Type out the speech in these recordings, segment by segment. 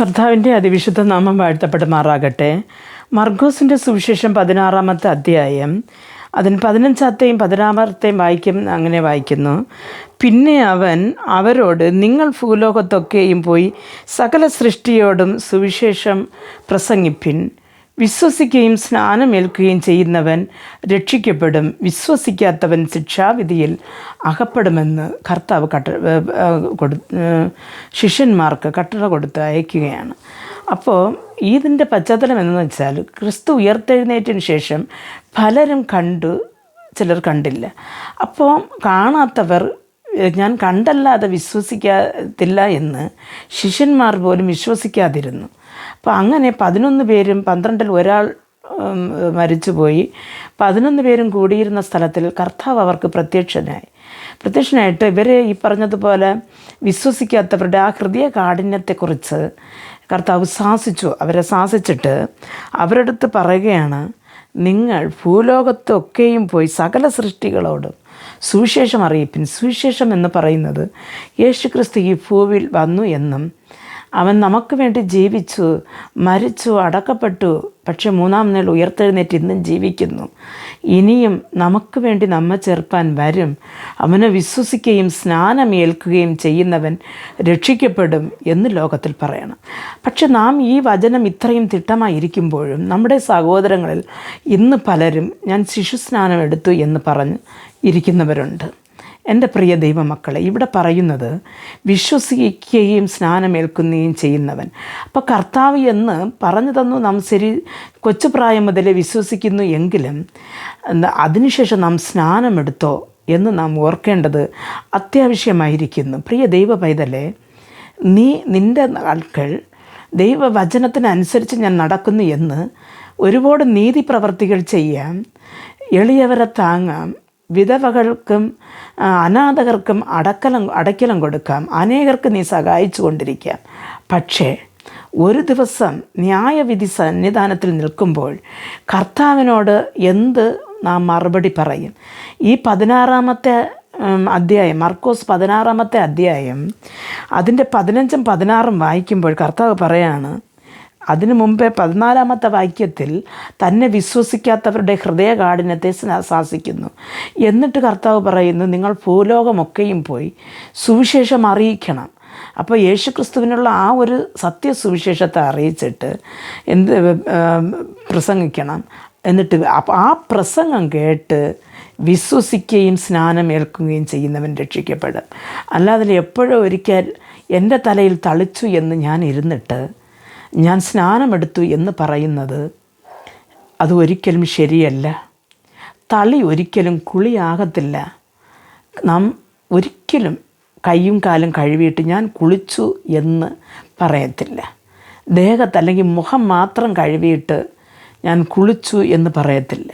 കർത്താവിന്റെ അതിവിശുദ്ധ നാമം വാഴ്ത്തപ്പെടുമാറാകട്ടെ. മർഗോസിന്റെ സുവിശേഷം പതിനാറാമത്തെ അധ്യായം. അതിന് പതിനഞ്ചാത്തെയും പതിനാറാമത്തെയും വായിക്കും അങ്ങനെ വായിക്കുന്നു. പിന്നെ അവൻ അവരോട് നിങ്ങൾ ഭൂലോകത്തൊക്കെയും പോയി സകല സൃഷ്ടിയോടും സുവിശേഷം പ്രസംഗിപ്പിൻ. വിശ്വസിക്കുകയും സ്നാനമേൽക്കുകയും ചെയ്യുന്നവൻ രക്ഷിക്കപ്പെടും. വിശ്വസിക്കാത്തവൻ ശിക്ഷാവിധിയിൽ അകപ്പെടുമെന്ന് കർത്താവ് കട്ട കൊടു ശിഷ്യന്മാർക്ക് കട്ടള കൊടുത്ത് അയക്കുകയാണ്. അപ്പോൾ ഇതിന്റെ പശ്ചാത്തലം എന്ന് വെച്ചാൽ ക്രിസ്തു ഉയർത്തെഴുന്നേറ്റിന് ശേഷം പലരും കണ്ടു ചിലർ കണ്ടില്ല. അപ്പോൾ കാണാത്തവർ ഞാൻ കണ്ടല്ലാതെ വിശ്വസിക്കാത്തില്ല എന്ന് ശിഷ്യന്മാർ പോലും വിശ്വസിക്കാതിരുന്നു. അപ്പോൾ അങ്ങനെ പതിനൊന്ന് പേരും പന്ത്രണ്ടിൽ ഒരാൾ മരിച്ചുപോയി. പതിനൊന്ന് പേരും കൂടിയിരുന്ന സ്ഥലത്തിൽ കർത്താവ് അവർക്ക് പ്രത്യക്ഷനായി. പ്രത്യക്ഷനായിട്ട് ഇവരെ ഈ പറഞ്ഞതുപോലെ വിശ്വസിക്കാത്തവരുടെ ആ ഹൃദയ കാഠിന്യത്തെക്കുറിച്ച് കർത്താവ് ശാസിച്ചു അവരെ ശാസിച്ചിട്ട് അവരടുത്ത് പറയുകയാണ് നിങ്ങൾ ഭൂലോകത്തൊക്കെയും പോയി സകല സൃഷ്ടികളോട് സുവിശേഷം അറിയിപ്പിൻ. സുവിശേഷം എന്ന് പറയുന്നത് യേശുക്രിസ്തു ഈ ഭൂവിൽ വന്നു എന്നും അവൻ നമുക്ക് വേണ്ടി ജീവിച്ചു മരിച്ചു അടക്കപ്പെട്ടു. പക്ഷെ മൂന്നാം നാൾ ഉയർത്തെഴുന്നേറ്റ് ഇന്നും ജീവിക്കുന്നു. ഇനിയും നമുക്ക് വേണ്ടി നമ്മെ ചേർപ്പാൻ വരും. അവനെ വിശ്വസിക്കുകയും സ്നാനമേൽക്കുകയും ചെയ്യുന്നവൻ രക്ഷിക്കപ്പെടും എന്ന് ലോകത്തിൽ പറയണം. പക്ഷെ നാം ഈ വചനം ഇത്രയും തിട്ടമായിരിക്കുമ്പോഴും നമ്മുടെ സഹോദരങ്ങളിൽ ഇന്ന് പലരും ഞാൻ ശിശുസ്നാനം എടുത്തു എന്ന് പറഞ്ഞ് ഇരിക്കുന്നവരുണ്ട്. എന്റെ പ്രിയ ദൈവമക്കളെ ഇവിടെ പറയുന്നത് വിശ്വസിക്കുകയും സ്നാനമേൽക്കുകയും ചെയ്യുന്നവൻ. അപ്പോൾ കർത്താവ് എന്ന് പറഞ്ഞു തന്നു നാം ശരി കൊച്ചുപ്രായം മുതലേ വിശ്വസിക്കുന്നു എങ്കിലും അതിനുശേഷം നാം സ്നാനമെടുത്തോ എന്ന് നാം ഓർക്കേണ്ടത് അത്യാവശ്യമായിരിക്കുന്നു. പ്രിയ ദൈവ പൈതലെ നീ നിന്റെ ആൾക്കൾ ദൈവവചനത്തിനനുസരിച്ച് ഞാൻ നടക്കുന്നു എന്ന് ഒരുപാട് നീതി പ്രവർത്തികൾ ചെയ്യാം എളിയവരെ താങ്ങാം വിധവകൾക്കും അനാഥകർക്കും അടക്കലം അടയ്ക്കലം കൊടുക്കാം. അനേകർക്ക് നീ സഹായിച്ചു കൊണ്ടിരിക്കാം. പക്ഷേ ഒരു ദിവസം ന്യായവിധി സന്നിധാനത്തിൽ നിൽക്കുമ്പോൾ കർത്താവിനോട് എന്ത് നാം മറുപടി പറയും? ഈ പതിനാറാമത്തെ അധ്യായം മർക്കോസ് പതിനാറാമത്തെ അധ്യായം അതിന്റെ പതിനഞ്ചും പതിനാറും വായിക്കുമ്പോൾ കർത്താവ് പറയാണ് അതിനു മുമ്പേ പതിനാലാമത്തെ വാക്യത്തിൽ തന്നെ വിശ്വസിക്കാത്തവരുടെ ഹൃദയ കാഠിനത്തെ ശാസിക്കുന്നു. എന്നിട്ട് കർത്താവ് പറയുന്നു നിങ്ങൾ ഭൂലോകമൊക്കെയും പോയി സുവിശേഷം അറിയിക്കണം. അപ്പോൾ യേശുക്രിസ്തുവിനുള്ള ആ ഒരു സത്യ സുവിശേഷത്തെ അറിയിച്ചിട്ട് എന്ത് പ്രസംഗിക്കണം. എന്നിട്ട് ആ പ്രസംഗം കേട്ട് വിശ്വസിക്കുകയും സ്നാനം ഏൽക്കുകയും ചെയ്യുന്നവൻ രക്ഷിക്കപ്പെടും. അല്ലാതെ എപ്പോഴും ഒരിക്കൽ എന്റെ തലയിൽ തളിച്ചു എന്ന് ഞാൻ ഇരുന്നിട്ട് ഞാൻ സ്നാനമെടുത്തു എന്ന് പറയുന്നത് അത് ഒരിക്കലും ശരിയല്ല. തളി ഒരിക്കലും കുളിയാകത്തില്ല. നാം ഒരിക്കലും കൈയും കാലും കഴുകിയിട്ട് ഞാൻ കുളിച്ചു എന്ന് പറയത്തില്ല. ദേഹത്ത് അല്ലെങ്കിൽ മുഖം മാത്രം കഴുകിയിട്ട് ഞാൻ കുളിച്ചു എന്ന് പറയത്തില്ല.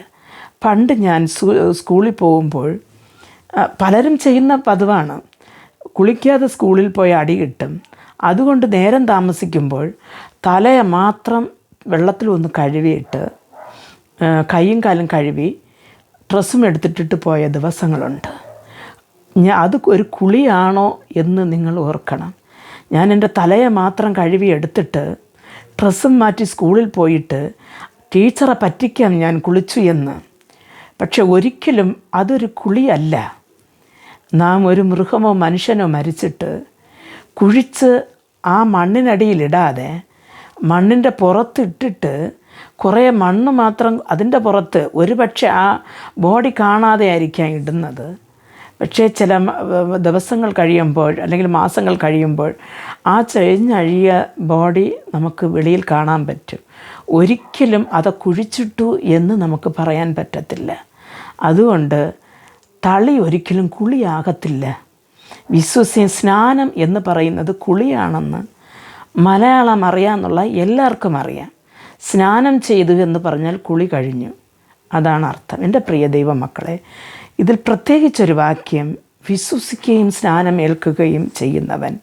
പണ്ട് ഞാൻ സ്കൂളിൽ പോകുമ്പോൾ പലരും ചെയ്യുന്ന പതിവാണ്. കുളിക്കാതെ സ്കൂളിൽ പോയി അടി കിട്ടും. അതുകൊണ്ട് നേരം താമസിക്കുമ്പോൾ തലയെ മാത്രം വെള്ളത്തിൽ ഒന്ന് കഴുകിയിട്ട് കൈയും കാലും കഴുകി ഡ്രസ്സും എടുത്തിട്ടിട്ട് പോയ ദിവസങ്ങളുണ്ട്. ഞാൻ അത് ഒരു കുളിയാണോ എന്ന് നിങ്ങൾ ഓർക്കണം. ഞാൻ എന്റെ തലയെ മാത്രം കഴുകി എടുത്തിട്ട് ഡ്രസ്സും മാറ്റി സ്കൂളിൽ പോയിട്ട് ടീച്ചറെ പറ്റിക്കാൻ ഞാൻ കുളിച്ചു എന്ന്. പക്ഷെ ഒരിക്കലും അതൊരു കുളിയല്ല. നാം ഒരു മൃഗമോ മനുഷ്യനോ മരിച്ചിട്ട് കുഴിച്ച് ആ മണ്ണിനടിയിലിടാതെ മണ്ണിന്റെ പുറത്തിട്ടിട്ട് കുറേ മണ്ണ് മാത്രം അതിന്റെ പുറത്ത് ഒരു പക്ഷേ ആ ബോഡി കാണാതെ ആയിരിക്കാം ഇടുന്നത്. പക്ഷേ ചില ദിവസങ്ങൾ കഴിയുമ്പോൾ അല്ലെങ്കിൽ മാസങ്ങൾ കഴിയുമ്പോൾ ആ ചഴിഞ്ഞഴിയ ബോഡി നമുക്ക് വെളിയിൽ കാണാൻ പറ്റും. ഒരിക്കലും അത് കുഴിച്ചിട്ടു എന്ന് നമുക്ക് പറയാൻ പറ്റത്തില്ല. അതുകൊണ്ട് തളി ഒരിക്കലും കുളിയാകത്തില്ല. വിശ്വസി സ്നാനം എന്ന് പറയുന്നത് കുളിയാണെന്ന് മലയാളം അറിയാമെന്നുള്ള എല്ലാവർക്കും അറിയാം. സ്നാനം ചെയ്തു എന്ന് പറഞ്ഞാൽ കുളി കഴിഞ്ഞു. അതാണ് അർത്ഥം. എന്റെ പ്രിയ ദൈവമക്കളെ ഇതിൽ പ്രത്യേകിച്ചൊരു വാക്യം വിശ്വസിക്കുകയും സ്നാനം ഏൽക്കുകയും ചെയ്യുന്നവൻ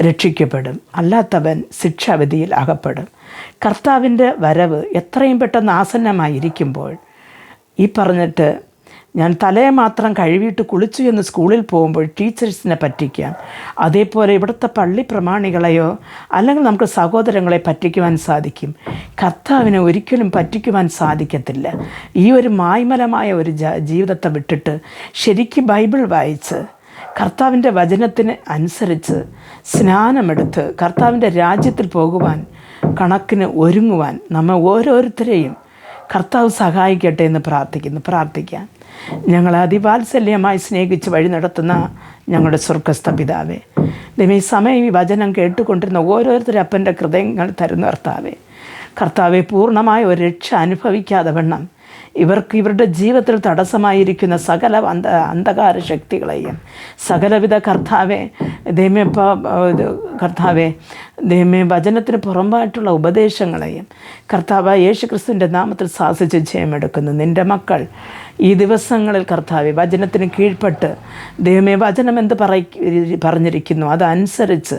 രക്ഷിക്കപ്പെടും. അല്ലാത്തവൻ ശിക്ഷാവിധിയിൽ അകപ്പെടും. കർത്താവിന്റെ വരവ് എത്രയും പെട്ടെന്ന് ആസന്നമായിരിക്കുമ്പോൾ ഈ പറഞ്ഞിട്ട് ഞാൻ തലയെ മാത്രം കഴുകിയിട്ട് കുളിച്ചു എന്ന് സ്കൂളിൽ പോകുമ്പോൾ ടീച്ചേഴ്സിനെ പറ്റിക്കാം. അതേപോലെ ഇവിടുത്തെ പള്ളി പ്രമാണികളെയോ അല്ലെങ്കിൽ നമുക്ക് സഹോദരങ്ങളെ പറ്റിക്കുവാൻ സാധിക്കും. കർത്താവിനെ ഒരിക്കലും പറ്റിക്കുവാൻ സാധിക്കത്തില്ല. ഈ ഒരു മായ്മലമായ ഒരു ജീവിതത്തെ വിട്ടിട്ട് ശരിക്കും ബൈബിൾ വായിച്ച് കർത്താവിന്റെ വചനത്തിന് അനുസരിച്ച് സ്നാനമെടുത്ത് കർത്താവിന്റെ രാജ്യത്തിൽ പോകുവാൻ കണക്കിന് ഒരുങ്ങുവാൻ നമ്മൾ ഓരോരുത്തരെയും കർത്താവ് സഹായിക്കട്ടെ എന്ന് പ്രാർത്ഥിക്കുന്നു പ്രാർത്ഥിക്കാം. ഞങ്ങളെ അതിവാത്സല്യമായി സ്നേഹിച്ച് വഴി നടത്തുന്ന ഞങ്ങളുടെ സ്വർഗസ്ഥ പിതാവേ. ദൈവം ഈ സമയം ഈ വചനം കേട്ടുകൊണ്ടിരുന്ന ഓരോരുത്തരും അപ്പന്റെ ഹൃദയങ്ങൾ തരുന്ന കർത്താവേ. കർത്താവെ പൂർണമായ ഒരു രക്ഷ അനുഭവിക്കാതെ വണ്ണം ഇവർക്ക് ഇവരുടെ ജീവിതത്തിൽ തടസ്സമായിരിക്കുന്ന സകല അന്ധ അന്ധകാര ശക്തികളെയും സകലവിധ കർത്താവെ ദൈവമേ കർത്താവെ ദൈവമേ വചനത്തിന് പുറമ്പായിട്ടുള്ള ഉപദേശങ്ങളെയും കർത്താവ് യേശു ക്രിസ്തുവിന്റെ നാമത്തിൽ സാധിച്ച് ജയമെടുക്കുന്നു. നിന്റെ മക്കൾ ഈ ദിവസങ്ങളിൽ കർത്താവെ വചനത്തിന് കീഴ്പ്പെട്ട് ദൈവമേ വചനം എന്ത് പറയ പറഞ്ഞിരിക്കുന്നു? അതനുസരിച്ച്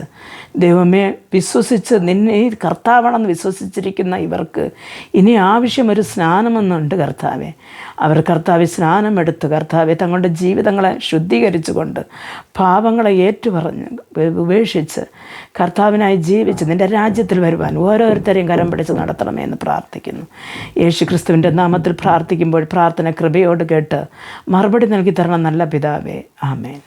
ദൈവമേ വിശ്വസിച്ച് നിന്നെ കർത്താവണം കർത്താവാണെന്ന് വിശ്വസിച്ചിരിക്കുന്ന ഇവർക്ക് ഇനി ആവശ്യം ഒരു സ്നാനമെന്നുണ്ട് കർത്താവെ. അവർ കർത്താവെ സ്നാനമെടുത്ത് കർത്താവെ തങ്ങളുടെ ജീവിതങ്ങളെ ശുദ്ധീകരിച്ചുകൊണ്ട് പാപങ്ങളെ ഏറ്റുപറഞ്ഞ് ഉപേക്ഷിച്ച് കർത്താവിനായി ജീവിച്ച് നിന്റെ രാജ്യത്തിൽ വരുവാൻ ഓരോരുത്തരെയും കരം പിടിച്ച് നടത്തണമേ എന്ന് പ്രാർത്ഥിക്കുന്നു. യേശു ക്രിസ്തുവിന്റെ നാമത്തിൽ പ്രാർത്ഥിക്കുമ്പോൾ പ്രാർത്ഥന കൃപയോട് കേട്ട് മറുപടി നൽകി തരണം നല്ല പിതാവേ. ആമേൻ.